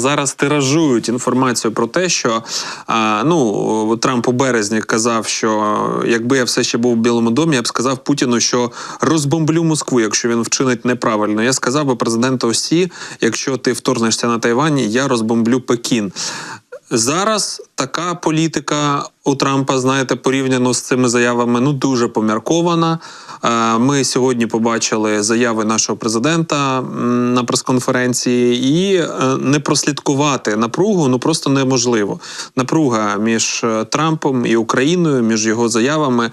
Зараз тиражують інформацію про те, що ну Трамп у березні казав, що якби я все ще був в Білому домі, я б сказав Путіну, що розбомблю Москву, якщо він вчинить неправильно. Я сказав би президенту Осі, якщо ти вторгнешся на Тайвані, я розбомблю Пекін. Зараз така політика у Трампа, знаєте, порівняно з цими заявами, ну дуже поміркована. Е, Ми сьогодні побачили заяви нашого президента на прес-конференції, і е, не прослідкувати напругу ну просто неможливо. Напруга між е, Трампом і Україною, між його заявами,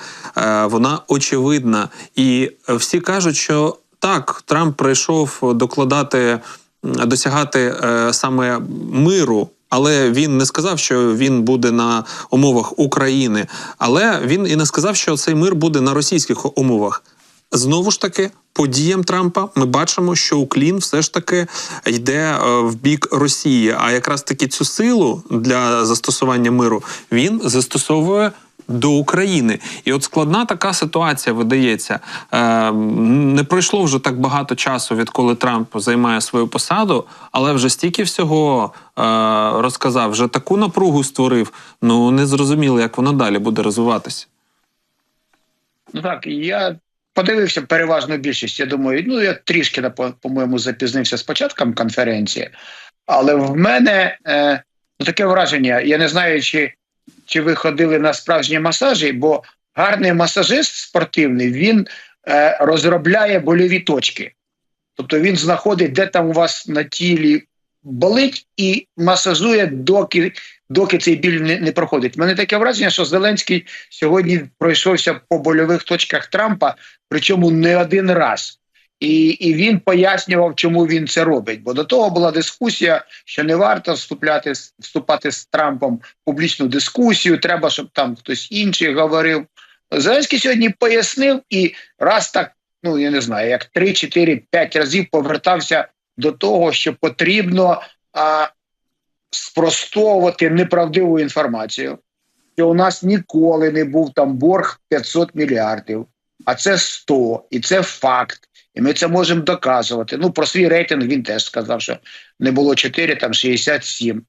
вона очевидна. І всі кажуть, що так, Трамп прийшов докладати, досягати саме миру. Але він не сказав, що він буде на умовах України. Але він і не сказав, що цей мир буде на російських умовах. Знову ж таки, по діям Трампа ми бачимо, що Уклін все ж таки йде е, в бік Росії. А якраз таки цю силу для застосування миру він застосовує. До України, і от складна така ситуація видається. Е, не пройшло вже так багато часу, відколи Трамп займає свою посаду, але вже стільки всього е, розказав, вже таку напругу створив. Ну не зрозуміло, як воно далі буде розвиватися. Ну так, я подивився переважну більшість. Я думаю, ну я трішки, напо- по-моєму, запізнився з початком конференції, але в мене е, ну, таке враження. Я не знаю, чи, чи ви ходили на справжні масажі, бо гарний масажист спортивний він е, розробляє больові точки. Тобто він знаходить, де там у вас на тілі болить, і масажує, доки, доки цей біль не, не проходить. У мене таке враження, що Зеленський сьогодні пройшовся по больових точках Трампа, причому не один раз. І, і він пояснював, чому він це робить. Бо до того була дискусія, що не варто вступляти вступати з Трампом в публічну дискусію. Треба, щоб там хтось інший говорив. Зеленський сьогодні пояснив і раз так, ну я не знаю, як 3, 4, 5 разів повертався до того, що потрібно а, спростовувати неправдиву інформацію. Що у нас ніколи не був там борг 500 мільярдів, а це 100, і це факт. І ми це можемо доказувати. Ну, про свій рейтинг він теж сказав, що не було 4, там 67.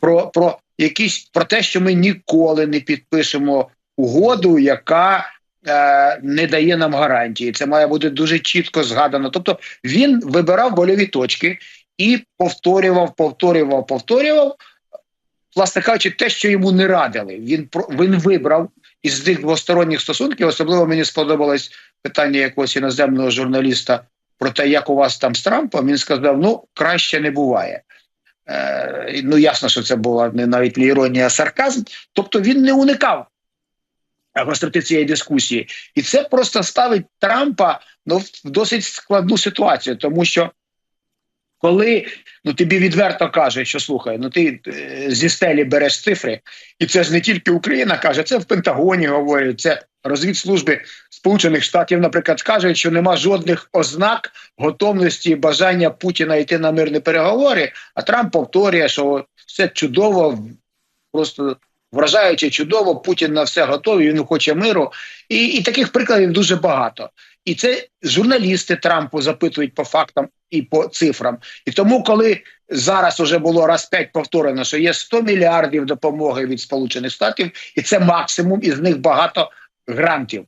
Про, про якісь про те, що ми ніколи не підпишемо угоду, яка е, не дає нам гарантії. Це має бути дуже чітко згадано. Тобто він вибирав больові точки і повторював, повторював, повторював. Власне кажучи, те, що йому не радили, він він вибрав із цих двосторонніх стосунків. Особливо мені сподобалось питання якогось іноземного журналіста про те, як у вас там з Трампом. Він сказав: ну краще не буває. Е, ну ясно, що це була не навіть не іронія, а сарказм. Тобто він не уникав гостроти цієї дискусії, і це просто ставить Трампа ну, в досить складну ситуацію, тому що коли ну тобі відверто кажуть, що слухай, ну ти е, зі стелі береш цифри, і це ж не тільки Україна каже, це в Пентагоні говорять, це розвідслужби Сполучених Штатів, наприклад, кажуть, що нема жодних ознак готовності і бажання Путіна йти на мирні переговори. А Трамп повторює, що все чудово, просто вражаючи чудово, Путін на все готовий, він хоче миру. І, і таких прикладів дуже багато. І це журналісти Трампу запитують по фактам і по цифрам. І тому, коли зараз уже було раз п'ять повторено, що є 100 мільярдів допомоги від Сполучених Штатів, і це максимум, із них багато грантів.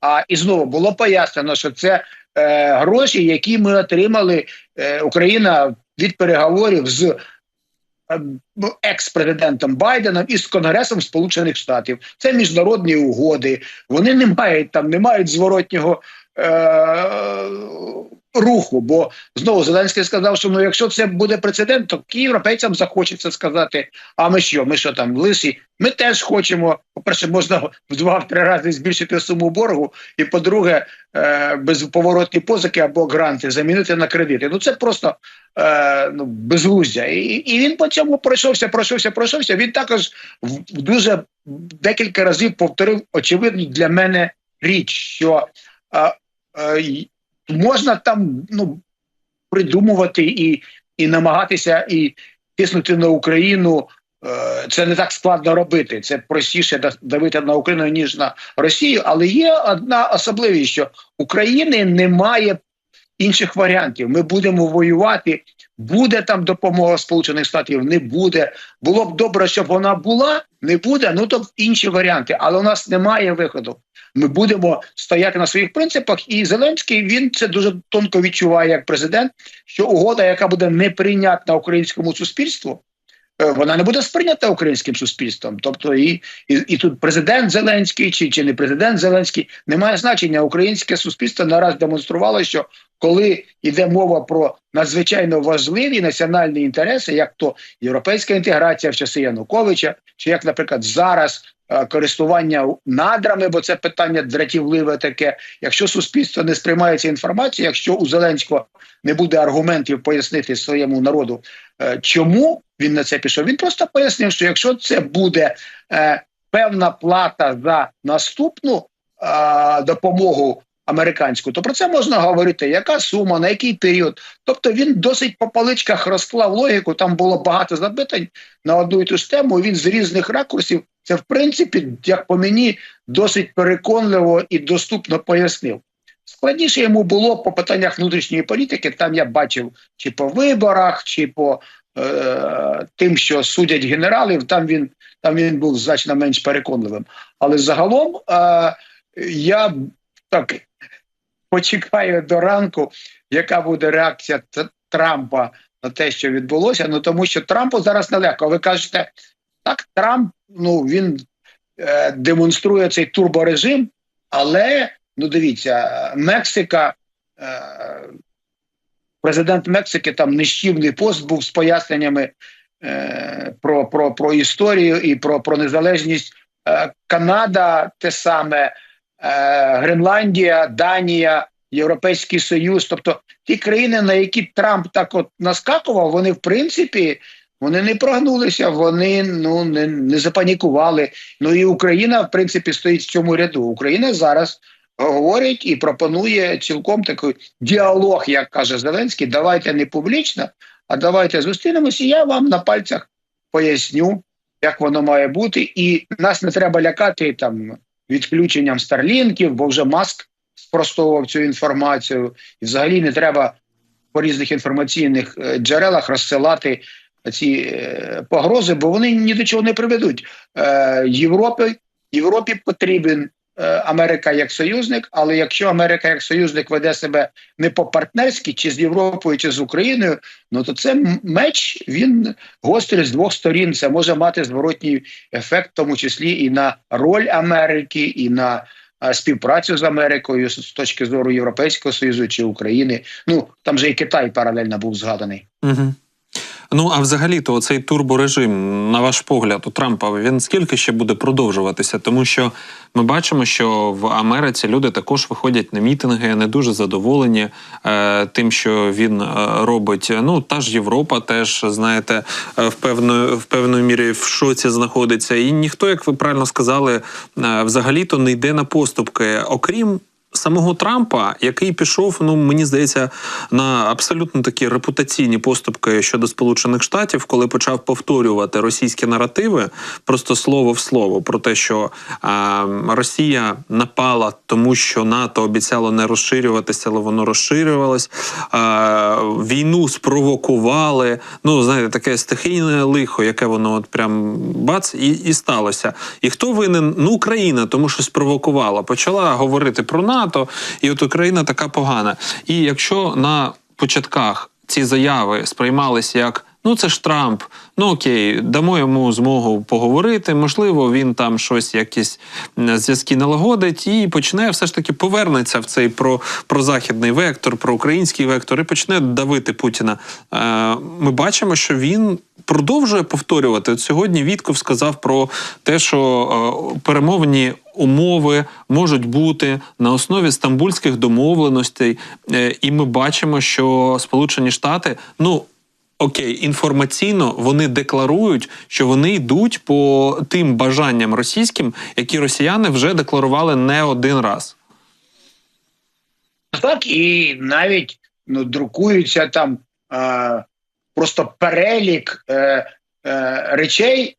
А і знову було пояснено, що це е, гроші, які ми отримали е, Україна від переговорів з е, ну, екс-президентом Байденом і з Конгресом Сполучених Штатів. Це міжнародні угоди. Вони не мають там, не мають зворотнього е, руху. Бо знову Зеленський сказав, що ну, якщо це буде прецедент, то європейцям захочеться сказати: а ми що, ми що там лисі? Ми теж хочемо. По-перше, можна в два-три рази збільшити суму боргу, і по-друге, е, безповоротні позики або гранти замінити на кредити. Ну це просто е, ну, безглуздя. І, і він по цьому пройшовся, пройшовся, пройшовся. Він також в, дуже декілька разів повторив очевидно для мене річ, що е, можна там ну, придумувати і, і намагатися і тиснути на Україну. Е, Це не так складно робити. Це простіше давити на Україну ніж на Росію. Але є одна особливість, що України немає інших варіантів. Ми будемо воювати. Буде там допомога Сполучених Штатів, не буде. Було б добре, щоб вона була, не буде. Ну то інші варіанти, але у нас немає виходу. Ми будемо стояти на своїх принципах. І Зеленський він це дуже тонко відчуває як президент, що угода, яка буде неприйнятна українському суспільству, вона не буде сприйнята українським суспільством. Тобто, і, і, і тут президент Зеленський чи, чи не президент Зеленський не має значення. Українське суспільство нараз демонструвало, що коли йде мова про надзвичайно важливі національні інтереси, як то європейська інтеграція в часи Януковича, чи як, наприклад, зараз е, користування надрами, бо це питання дратівливе таке. Якщо суспільство не сприймає цю інформацію, якщо у Зеленського не буде аргументів пояснити своєму народу, е, чому він на це пішов, він просто пояснив, що якщо це буде е, певна плата за наступну е, допомогу американську, то про це можна говорити, яка сума, на який період. Тобто він досить по паличках розклав логіку. Там було багато запитань на одну і ту ж тему. Він з різних ракурсів це, в принципі, як по мені, досить переконливо і доступно пояснив. Складніше йому було по питаннях внутрішньої політики. Там я бачив чи по виборах, чи по е, тим, що судять генералів. Там він там він був значно менш переконливим. Але загалом е, я так почекаю до ранку, яка буде реакція Трампа на те, що відбулося. Ну тому що Трампу зараз нелегко. Ви кажете, так, Трамп ну він е, демонструє цей турборежим, але ну дивіться, Мексика. Е, Президент Мексики там нищівний пост був з поясненнями е, про, про, про історію і про, про незалежність. Е, Канада те саме, е, Гренландія, Данія, Європейський Союз. Тобто ті країни, на які Трамп так от наскакував, вони в принципі вони не прогнулися, вони ну не, не запанікували. Ну і Україна, в принципі, стоїть в цьому ряду. Україна зараз говорить і пропонує цілком такий діалог, як каже Зеленський. Давайте не публічно, а давайте зустрінемося. Я вам на пальцях поясню, як воно має бути, і нас не треба лякати там відключенням старлінків, бо вже маск спростовував цю інформацію, і взагалі не треба по різних інформаційних е, джерелах розсилати ці е, погрози, бо вони ні до чого не приведуть. Е, Європі, Європі потрібен е, Америка як союзник, але якщо Америка як союзник веде себе не по-партнерськи, чи з Європою, чи з Україною, ну то це меч він гострий з двох сторін. Це може мати зворотній ефект, в тому числі і на роль Америки, і на співпрацю з Америкою з точки зору Європейського Союзу чи України. Ну там же і Китай паралельно був згаданий. Угу. Ну а взагалі, то цей турборежим, на ваш погляд, у Трампа він скільки ще буде продовжуватися? Тому що ми бачимо, що в Америці люди також виходять на мітинги, не дуже задоволені е, тим, що він е, робить. Ну та ж Європа теж знаєте, е, в певної в певної мірі в шоці знаходиться. І ніхто, як ви правильно сказали, е, взагалі-то не йде на поступки, окрім самого Трампа, який пішов, ну мені здається, на абсолютно такі репутаційні поступки щодо Сполучених Штатів, коли почав повторювати російські наративи, просто слово в слово про те, що а, Росія напала, тому що НАТО обіцяло не розширюватися, але воно розширювалось. А, війну спровокували. Ну знаєте, таке стихійне лихо, яке воно от прям бац, і, і сталося. І хто винен? Ну Україна, тому що спровокувала, почала говорити про НАТО, і от Україна така погана. І якщо на початках ці заяви сприймалися як. Ну, це ж Трамп. Ну окей, дамо йому змогу поговорити. Можливо, він там щось, якісь зв'язки налагодить і почне все ж таки повернеться в цей про, прозахідний вектор, про український вектор, і почне давити Путіна. Е, ми бачимо, що він продовжує повторювати. От сьогодні Вітков сказав про те, що е, перемовні умови можуть бути на основі стамбульських домовленостей, Е, і ми бачимо, що Сполучені Штати, ну. Окей, інформаційно вони декларують, що вони йдуть по тим бажанням російським, які росіяни вже декларували не один раз. Так, і навіть ну, друкується там е, просто перелік е, е, речей,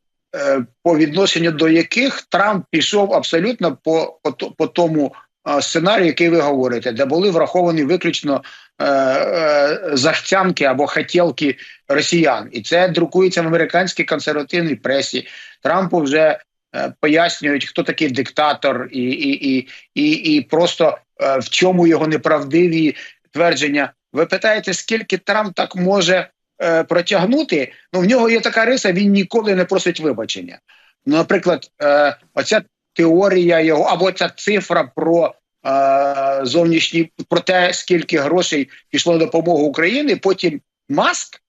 по відношенню до яких Трамп пішов абсолютно по, по, тому е, сценарію, який ви говорите, де були враховані виключно е, е, захцянки або хотілки росіян, і це друкується в американській консервативній пресі. Трампу вже е, пояснюють, хто такий диктатор, і і, і, і, і просто е, в чому його неправдиві твердження. Ви питаєте, скільки Трамп так може е, протягнути? Ну в нього є така риса, він ніколи не просить вибачення. Наприклад, е, оця теорія його або ця цифра про е, зовнішні про те, скільки грошей пішло на допомогу Україні. Потім Маск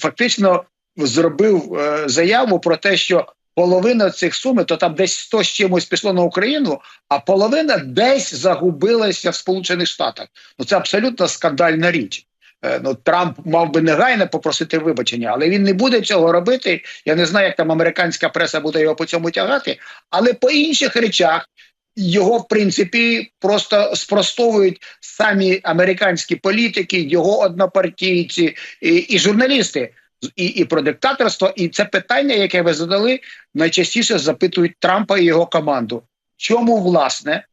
фактично зробив заяву про те, що половина цих сум, то там десь 100 з чимось пішло на Україну, а половина десь загубилася в Сполучених Штатах. Ну це абсолютно скандальна річ. Е, Ну, Трамп мав би негайно попросити вибачення, але він не буде цього робити. Я не знаю, як там американська преса буде його по цьому тягати, але по інших речах його в принципі просто спростовують самі американські політики, його однопартійці і, і журналісти. І, і про диктаторство, і це питання, яке ви задали, найчастіше запитують Трампа і його команду. Чому власне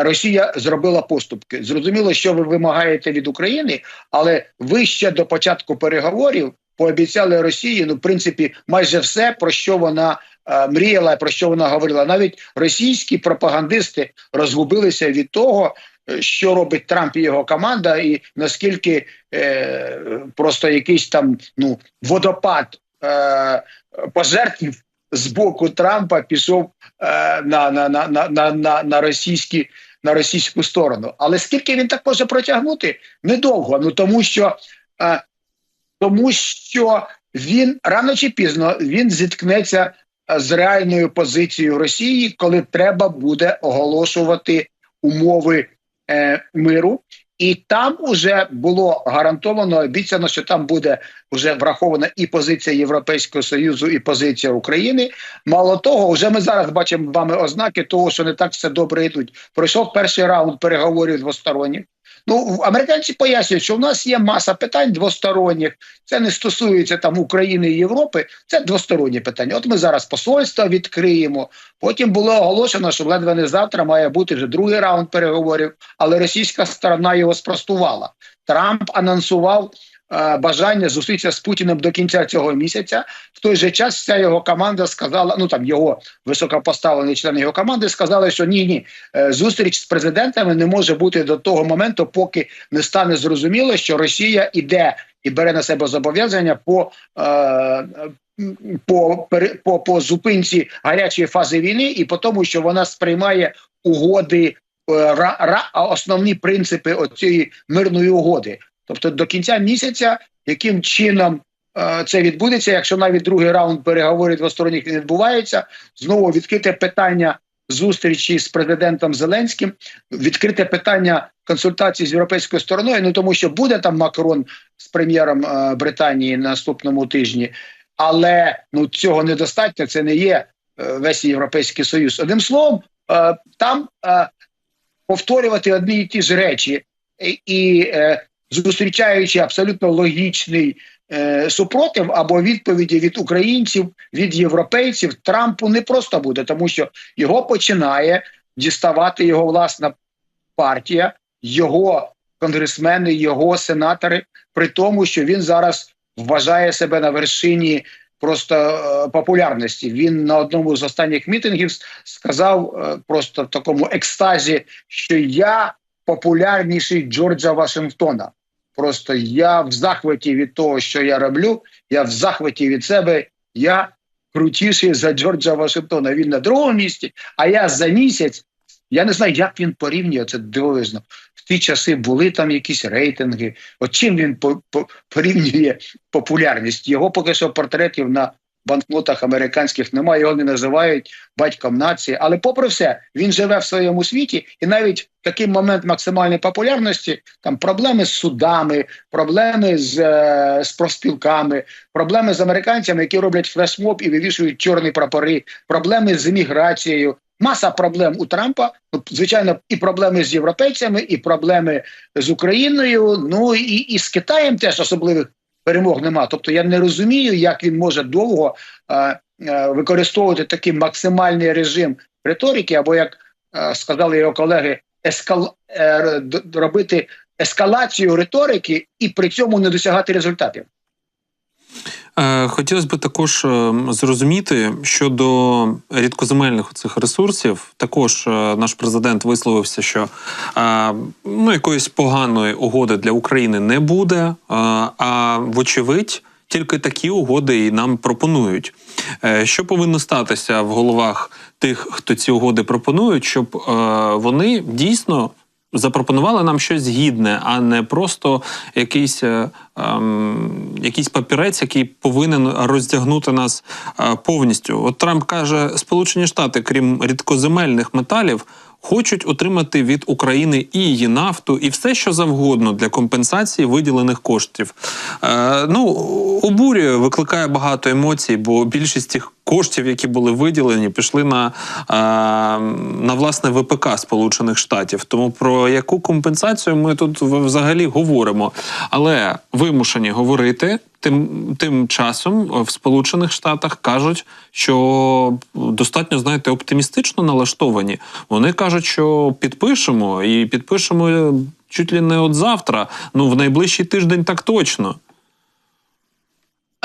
Росія зробила поступки? Зрозуміло, що ви вимагаєте від України, але ви ще до початку переговорів пообіцяли Росії, ну в принципі, майже все про що вона е, мріяла, про що вона говорила. Навіть російські пропагандисти розгубилися від того, е, що робить Трамп і його команда, і наскільки е, просто якийсь там ну водопад е, пожертв з боку Трампа пішов е, на, на, на, на, на, на, російські. На російську сторону, але скільки він так може протягнути? Недовго. Ну тому що е, тому що він рано чи пізно він зіткнеться е, з реальною позицією Росії, коли треба буде оголошувати умови е, миру. І там вже було гарантовано обіцяно, що там буде вже врахована і позиція Європейського союзу, і позиція України. Мало того, вже ми зараз бачимо вами ознаки того, що не так все добре йдуть. Пройшов перший раунд переговорів двосторонніх. Ну американці пояснюють, що в нас є маса питань двосторонніх. Це не стосується там України і Європи. Це двосторонні питання. От ми зараз посольство відкриємо. Потім було оголошено, що ледве не завтра має бути вже другий раунд переговорів, але російська сторона його спростувала. Трамп анонсував. Е, Бажання зустрітися з Путіним до кінця цього місяця в той же час вся його команда сказала: ну там його високопоставлені члени його команди сказали, що ні, ні, е, зустріч з президентами не може бути до того моменту, поки не стане зрозуміло, що Росія іде і бере на себе зобов'язання по. Е, по, по, по зупинці гарячої фази війни, і по тому, що вона сприймає угоди, е, ра, ра, основні принципи оцієї мирної угоди. Тобто до кінця місяця, яким чином е, це відбудеться, якщо навіть другий раунд переговорів двосторонніх не відбувається, знову відкрите питання зустрічі з президентом Зеленським, відкрите питання консультацій з європейською стороною. Ну тому що буде там Макрон з прем'єром е, Британії на наступному тижні, але ну цього недостатньо. Це не є е, весь європейський союз. Одним словом, е, там е, повторювати одні і ті ж речі і е, зустрічаючи абсолютно логічний е, супротив або відповіді від українців, від європейців, Трампу не просто буде, тому що його починає діставати його власна партія, його конгресмени, його сенатори, при тому, що він зараз вважає себе на вершині. Просто е, популярності він на одному з останніх мітингів сказав е, просто в такому екстазі, що я популярніший Джорджа Вашингтона. Просто я в захваті від того, що я роблю. Я в захваті від себе. Я крутіший за Джорджа Вашингтона. Він на другому місці, а я за місяць. Я не знаю, як він порівнює це дивовижно. В ті часи були там якісь рейтинги. От чим він по, по, порівнює популярність? Його поки що портретів на банкнотах американських немає, його не називають батьком нації. Але, попри все, він живе в своєму світі, і навіть в такий момент максимальної популярності там проблеми з судами, проблеми з, е, з профспілками, проблеми з американцями, які роблять флешмоб і вивішують чорні прапори, проблеми з імміграцією. Маса проблем у Трампа, ну, звичайно, і проблеми з європейцями, і проблеми з Україною. Ну і, і з Китаєм теж особливих перемог нема. Тобто я не розумію, як він може довго е, е, використовувати такий максимальний режим риторики, або як е, сказали його колеги, ескал е, робити ескалацію риторики і при цьому не досягати результатів. Е, Хотілося б також е, зрозуміти щодо рідкоземельних цих ресурсів. Також е, наш президент висловився, що ну якоїсь поганої угоди для України не буде. А вочевидь, тільки такі угоди і нам пропонують. Що повинно статися в головах тих, хто ці угоди пропонують, щоб вони дійсно запропонували нам щось гідне, а не просто якийсь, е, ем, якийсь папірець, який повинен роздягнути нас е, повністю. От Трамп каже, Сполучені Штати, крім рідкоземельних металів. Хочуть отримати від України і її нафту, і все, що завгодно для компенсації виділених коштів. Е, ну, обурює, викликає багато емоцій, бо більшість тих коштів, які були виділені, пішли на, е, на власне ВПК Сполучених Штатів. Тому про яку компенсацію ми тут взагалі говоримо. Але вимушені говорити. Тим, тим часом в Сполучених Штатах кажуть, що достатньо, знаєте, оптимістично налаштовані. Вони кажуть, що підпишемо і підпишемо чуть ли не от завтра. Ну в найближчий тиждень так точно.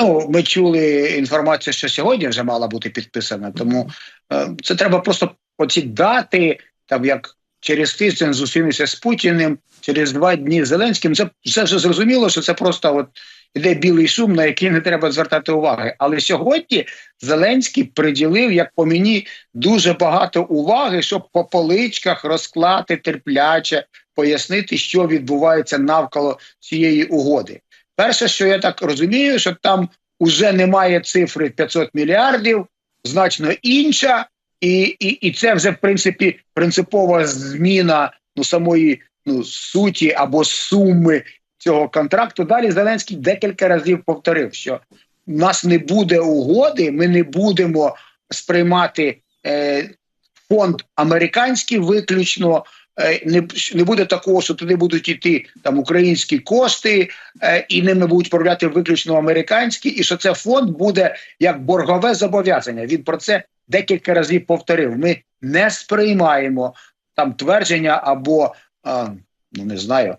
Ну, ми чули інформацію, що сьогодні вже мала бути підписана. Тому е, це треба просто оці дати, там як через тиждень зустрінеться з Путіним, через два дні з Зеленським. Це все вже зрозуміло, що це просто от іде білий шум, на який не треба звертати уваги. Але сьогодні Зеленський приділив, як по мені, дуже багато уваги, щоб по поличках розклати терпляче, пояснити, що відбувається навколо цієї угоди. Перше, що я так розумію, що там уже немає цифри 500 мільярдів, значно інша, і, і, і це вже в принципі принципова зміна ну самої ну суті або суми цього контракту. Далі Зеленський декілька разів повторив, що в нас не буде угоди, ми не будемо сприймати е, фонд американський виключно. Е, Не, не буде такого, що туди будуть йти там українські кошти, е, і ними будуть управляти виключно американські, і що це фонд буде як боргове зобов'язання. Він про це декілька разів повторив. Ми не сприймаємо там твердження або а, ну не знаю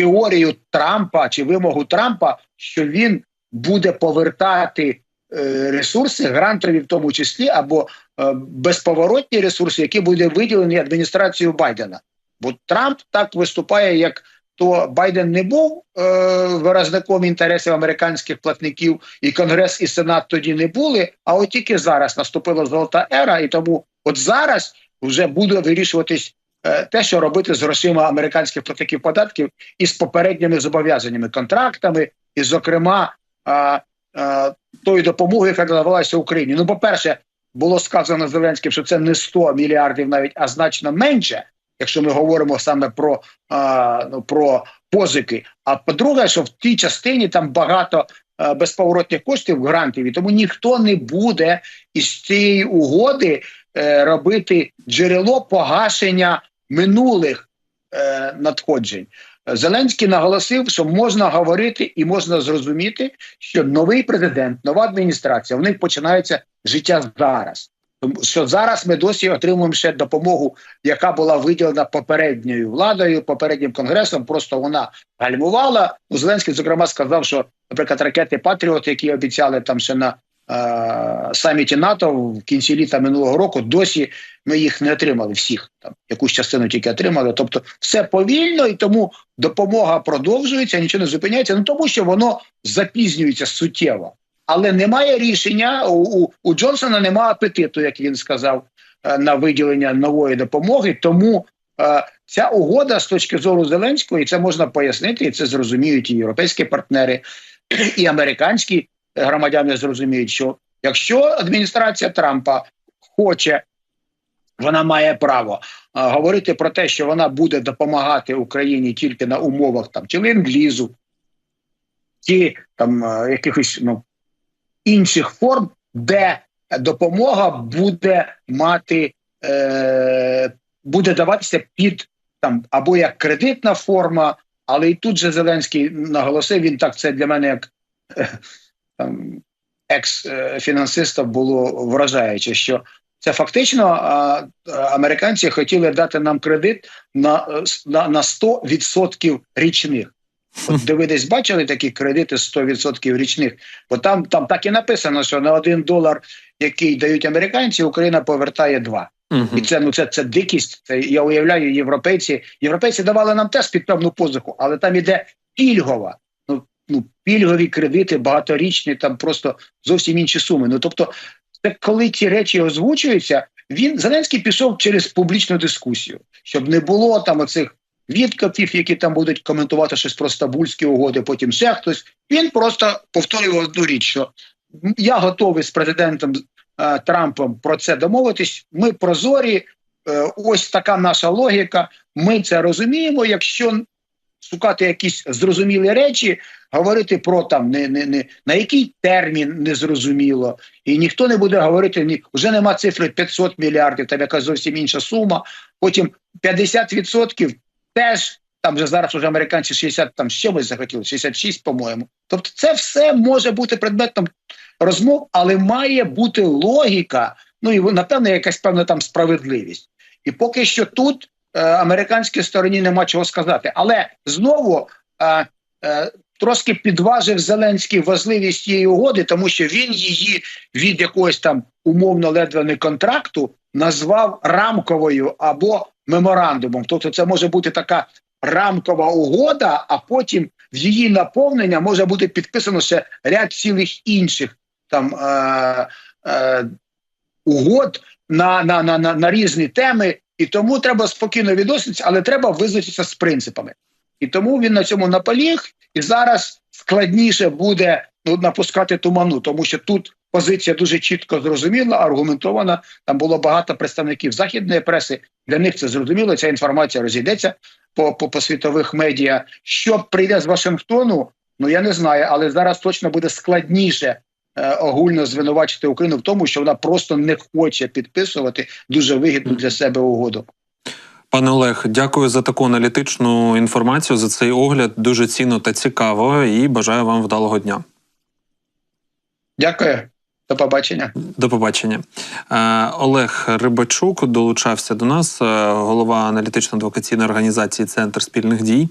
теорію Трампа чи вимогу Трампа, що він буде повертати е, ресурси, грантові в тому числі, або е, безповоротні ресурси, які будуть виділені адміністрацією Байдена. Бо Трамп так виступає, як то Байден не був е, виразником інтересів американських платників, і Конгрес і Сенат тоді не були. А от тільки зараз наступила золота ера, і тому от зараз вже буде вирішуватись е, те, що робити з грошима американських платників податків і з попередніми зобов'язаннями, контрактами, і, зокрема, е, е, тої допомоги, яка надавалася Україні. Ну, по-перше, було сказано Зеленським, що це не 100 мільярдів, навіть а значно менше. Якщо ми говоримо саме про а, ну, про позики. А по-друге, що в тій частині там багато а, безповоротних коштів грантів, і тому ніхто не буде із цієї угоди е, робити джерело погашення минулих е, надходжень. Зеленський наголосив, що можна говорити і можна зрозуміти, що новий президент, нова адміністрація, в них починається життя зараз. Тому що зараз ми досі отримуємо ще допомогу, яка була виділена попередньою владою, попереднім конгресом. Просто вона гальмувала. Ну, Зеленський, зокрема, сказав, що, наприклад, ракети Патріот, які обіцяли там ще на саміті НАТО в кінці літа минулого року, досі ми їх не отримали всіх. Там якусь частину тільки отримали. Тобто, все повільно, і тому допомога продовжується, нічого не зупиняється. Ну тому що воно запізнюється суттєво але немає рішення у, у, у Джонсона. Немає апетиту, як він сказав, е, на виділення нової допомоги. Тому е, ця угода з точки зору Зеленського, і це можна пояснити, і це зрозуміють і європейські партнери, і американські громадяни зрозуміють, що якщо адміністрація Трампа хоче. Вона має право а, говорити про те, що вона буде допомагати Україні тільки на умовах там чи ленд-лізу, чи там якихось ну інших форм, де допомога буде мати, е, буде даватися під там або як кредитна форма, але і тут же Зеленський наголосив, він так це для мене як екс-фінансиста було вражаюче, що Це фактично американці хотіли дати нам кредит на, на, на 100% річних. От де ви десь бачили такі кредити 100% річних? Бо там, там так і написано, що на один долар, який дають американці, Україна повертає два. Мгм. І це ну це, це дикість. Це я уявляю, європейці. Європейці давали нам теж під певну позику, але там іде пільгова. Ну пільгові кредити, багаторічні, там просто зовсім інші суми. Ну тобто, це коли ці речі озвучуються, він Зеленський пішов через публічну дискусію, щоб не було там оцих відкопів, які там будуть коментувати щось про стабульські угоди. Потім ще хтось. Він просто повторював одну річ, що я готовий з президентом е, Трампом про це домовитись. Ми прозорі, е, ось така наша логіка. Ми це розуміємо. Якщо шукати якісь зрозумілі речі, говорити про там не, не, не на який термін незрозуміло, і ніхто не буде говорити ні, вже нема цифри 500 мільярдів, там якась зовсім інша сума. Потім 50% теж. Там же зараз уже американці 60 там з чимось захотіли, 66, по-моєму. Тобто, це все може бути предметом розмов, але має бути логіка, ну і напевно якась певна там справедливість. І поки що тут американській стороні нема чого сказати. Але знову е, е, трошки підважив Зеленський важливість цієї угоди, тому що він її від якогось там умовно ледве не контракту назвав рамковою або меморандумом. Тобто, це може бути така рамкова угода, а потім в її наповнення може бути підписано ще ряд цілих інших там е, е, угод на, на, на, на, на різні теми, і тому треба спокійно відноситися, але треба визначитися з принципами. І тому він на цьому наполіг, і зараз складніше буде ну, напускати туману, тому що тут позиція дуже чітко зрозуміла, аргументована. Там було багато представників західної преси. Для них це зрозуміло. Ця інформація розійдеться по, по, по світових медіа. Що прийде з Вашингтону? Ну я не знаю, але зараз точно буде складніше огульно звинувачити Україну в тому, що вона просто не хоче підписувати дуже вигідну для себе угоду. Пане Олег, дякую за таку аналітичну інформацію, за цей огляд. Дуже цінно та цікаво. І бажаю вам вдалого дня. Дякую, до побачення. До побачення. Е, Олег Рибачук долучався до нас, е, голова аналітично-адвокаційної організації Центр спільних дій.